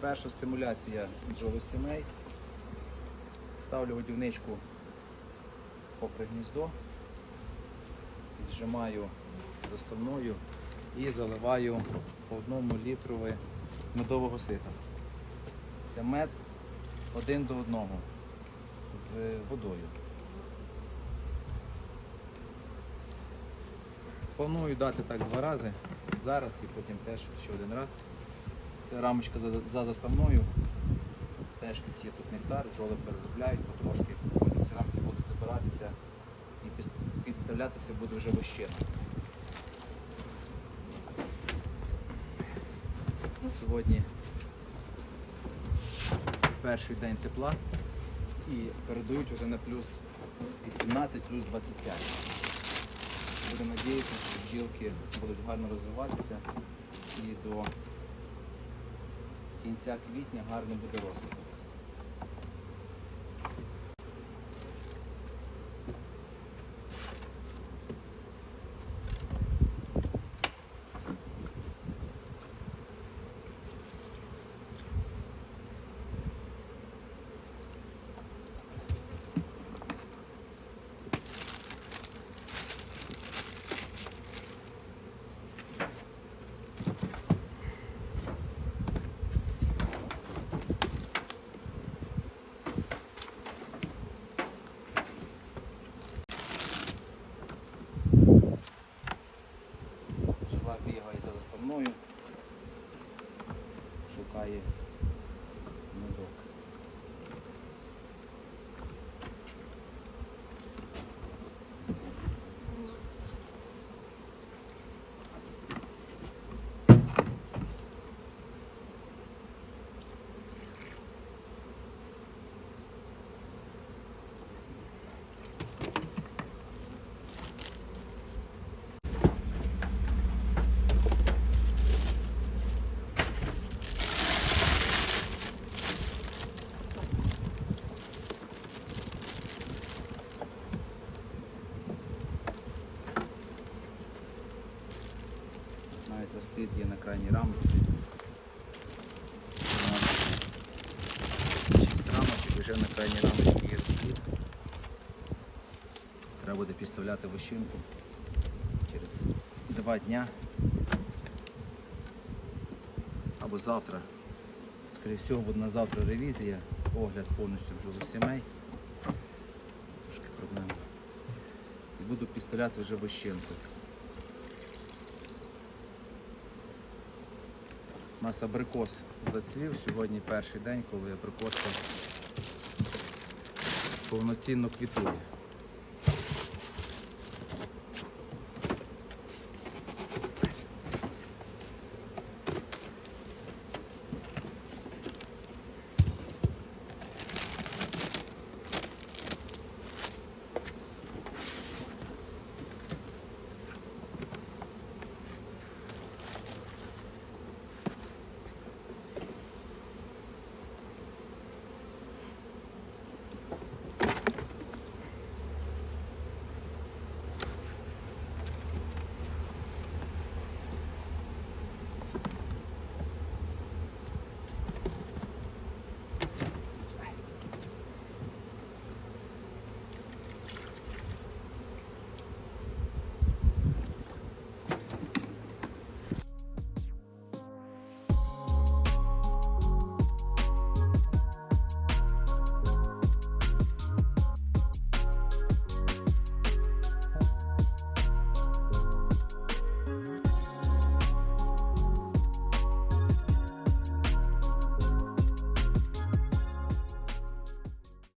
Перша стимуляція бджолосімей. Ставлю годівничку попри гніздо, віджимаю заставною і заливаю по одному літрові медового сита. Це мед один до одного з водою. Планую дати так два рази, зараз і потім теж ще один раз. Це рамочка за, за заставною. Теж є тут нектар, бджоли переробляють потрошки, потім ці рамки будуть забиратися і підставлятися буде вже вощина. Сьогодні перший день тепла і передають вже на плюс 18, плюс 25. Будемо надіятися, що бджілки будуть гарно розвиватися і до кінця квітня гарний буде розвиток. चुका है Розпліт є на крайній рамці. У нас Шість рамочок і вже на крайній рамочці є розпліт. Треба буде підставляти вощинку через два дня. Або завтра. Скоріше всього буде на завтра ревізія, огляд повністю бджолосімей. Трошки проблема. І буду підставляти вже вощинку. У нас абрикос зацвів. Сьогодні перший день, коли абрикоси повноцінно квітує.